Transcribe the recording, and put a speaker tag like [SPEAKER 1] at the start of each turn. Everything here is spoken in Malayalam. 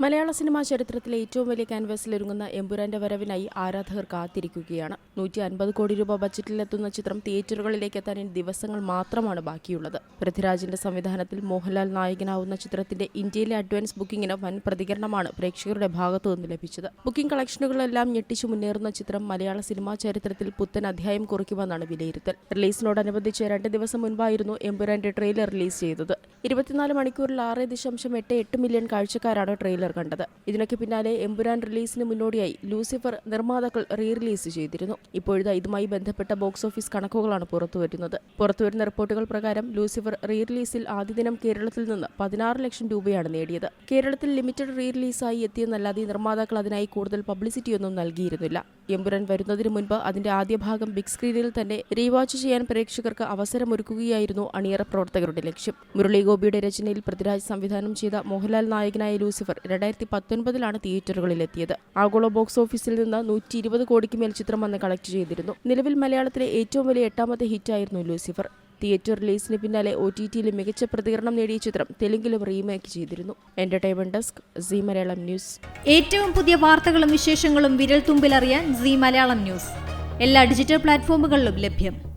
[SPEAKER 1] മലയാള സിനിമാ ചരിത്രത്തിലെ ഏറ്റവും വലിയ ക്യാൻവാസിലൊരുങ്ങുന്ന എമ്പുരാന്റെ വരവിനായി ആരാധകർ കാത്തിരിക്കുകയാണ്. നൂറ്റി അൻപത് കോടി രൂപ ബജറ്റിലെത്തുന്ന ചിത്രം തിയേറ്ററുകളിലേക്ക് എത്താൻ ദിവസങ്ങൾ മാത്രമാണ് ബാക്കിയുള്ളത്. പൃഥ്വിരാജിന്റെ സംവിധാനത്തിൽ മോഹൻലാൽ നായകനാവുന്ന ചിത്രത്തിന്റെ ഇന്ത്യയിലെ അഡ്വാൻസ് ബുക്കിംഗിന് വൻ പ്രതികരണമാണ് പ്രേക്ഷകരുടെ ഭാഗത്തു നിന്ന് ലഭിച്ചത്. ബുക്കിംഗ് കളക്ഷനുകളെല്ലാം ഞെട്ടിച്ചു മുന്നേറുന്ന ചിത്രം മലയാള സിനിമാ ചരിത്രത്തിൽ പുത്തൻ അധ്യായം കുറിക്കുമെന്നാണ് വിലയിരുത്തൽ. റിലീസിനോടനുബന്ധിച്ച് രണ്ട് ദിവസം മുൻപായിരുന്നു എമ്പുരാന്റെ ട്രെയിലർ റിലീസ് ചെയ്തത്. ഇരുപത്തിനാല് മണിക്കൂറിൽ ആറ് ദശാംശം എട്ട് എട്ട് മില്യൺ കാഴ്ചക്കാരാണ് ട്രെയിലർ കണ്ടത്. ഇതിനൊക്കെ പിന്നാലെ എമ്പുരാൻ റിലീസിന് മുന്നോടിയായി ലൂസിഫർ നിർമ്മാതാക്കൾ റീ റിലീസ് ചെയ്തിരുന്നു. ഇപ്പോഴത്തെ ഇതുമായി ബന്ധപ്പെട്ട ബോക്സ് ഓഫീസ് കണക്കുകളാണ് പുറത്തുവരുന്നത്. പുറത്തുവരുന്ന റിപ്പോർട്ടുകൾ പ്രകാരം ലൂസിഫർ റീ റിലീസിൽ ആദ്യ ദിനം കേരളത്തിൽ നിന്ന് പതിനാറ് ലക്ഷം രൂപയാണ് നേടിയത്. കേരളത്തിൽ ലിമിറ്റഡ് റീ റിലീസായി എത്തിയെന്നല്ലാതെ നിർമ്മാതാക്കൾ അതിനായി കൂടുതൽ പബ്ലിസിറ്റിയൊന്നും നൽകിയിരുന്നില്ല. എമ്പുരാൻ വരുന്നതിന് മുൻപ് അതിന്റെ ആദ്യ ഭാഗം ബിഗ് സ്ക്രീനിൽ തന്നെ റീവാച്ച് ചെയ്യാൻ പ്രേക്ഷകർക്ക് അവസരമൊരുക്കുകയായിരുന്നു അണിയറ പ്രവർത്തകരുടെ ലക്ഷ്യം. മുരളി ഗോപിയുടെ രചനയിൽ പൃഥ്വിരാജ് സംവിധാനം ചെയ്ത മോഹൻലാൽ നായകനായ ലൂസിഫർ രണ്ടായിരത്തി പത്തൊൻപതിലാണ് തിയേറ്ററുകളിലെത്തിയത്. ആഗോള ബോക്സ് ഓഫീസിൽ നിന്ന് നൂറ്റി ഇരുപത് കോടിക്ക് മേൽ ചിത്രം അന്ന് കളക്ട് ചെയ്തിരുന്നു. നിലവിൽ മലയാളത്തിലെ ഏറ്റവും വലിയ എട്ടാമത്തെ ഹിറ്റായിരുന്നു ലൂസിഫർ. തിയേറ്റർ റിലീസിന് പിന്നാലെ ഒ ടി ടിയിൽ മികച്ച പ്രതികരണം നേടിയ ചിത്രം തെലുങ്കിലും റീമേക്ക് ചെയ്തിരുന്നു. Entertainment desk Zee Malayalam news.
[SPEAKER 2] ഏറ്റവും പുതിയ വാർത്തകളും വിശേഷങ്ങളും വിരൽ തുമ്പിലറിയാൻ സി മലയാളം ന്യൂസ്. എല്ലാ ഡിജിറ്റൽ പ്ലാറ്റ്ഫോമുകളിലും ലഭ്യം.